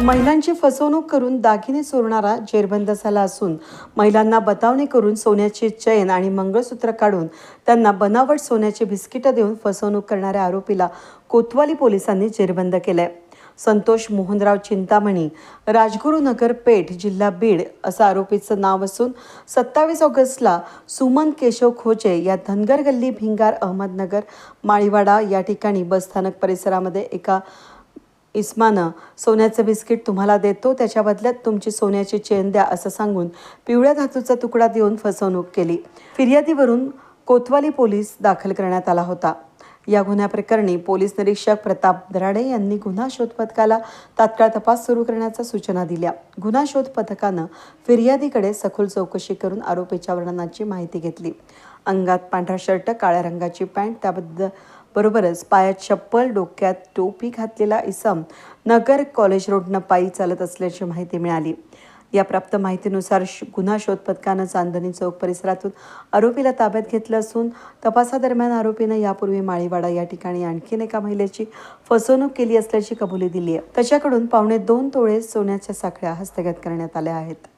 महिलांची फसवणूक करून दागिने चोरणारा जेरबंद झाला असून महिलांना बतावणी करून सोन्याचे चैन आणि मंगळसूत्र काढून त्यांना बनावट सोन्याची बिस्किटं देऊन फसवणूक करणाऱ्या आरोपीला कोतवाली पोलिसांनी जेरबंद केलंय. संतोष मोहनराव चिंतामणी राजगुरुनगर पेठ जिल्हा बीड असं आरोपीचं नाव असून सत्तावीस ऑगस्टला सुमन केशव खोचे या धनगर गल्ली भिंगार अहमदनगर माळीवाडा या ठिकाणी बसस्थानक परिसरामध्ये एका इस्मानं सोन्याचं बिस्किट तुम्हाला देतो त्याच्या बदल्यात तुमची सोन्याची चेन द्या असं सांगून पिवळ्या धातूचा तुकडा देऊन फसवणूक केली. फिर्यादीवरून कोतवाली पोलीस दाखल करण्यात आला होता. या गुन्ह्याप्रकरणी पोलीस निरीक्षक प्रताप दराडे यांनी गुन्हा शोध पथकाला तात्काळ तपास सुरू करण्याच्या सूचना दिल्या. गुन्हा शोध पथकानं फिर्यादीकडे सखोल चौकशी करून आरोपीच्या वर्णनाची माहिती घेतली. अंगात पांढरा शर्ट काळ्या रंगाची पॅन्ट त्याबद्दल बरोबरच पायात चप्पल डोक्यात टोपी घातलेला इसम नगर कॉलेज रोडनं पायी चालत असल्याची माहिती मिळाली. या प्राप्त माहितीनुसार श- गुन्हा शोध पथकानं चांदणी चौक परिसरातून आरोपीला ताब्यात घेतलं असून तपासादरम्यान आरोपीनं यापूर्वी माळीवाडा या ठिकाणी आणखीन एका महिलेची फसवणूक केली असल्याची कबुली दिली आहे त्याच्याकडून पावणे दोन तोळे सोन्याच्या साखळ्या हस्तगत करण्यात आल्या आहेत.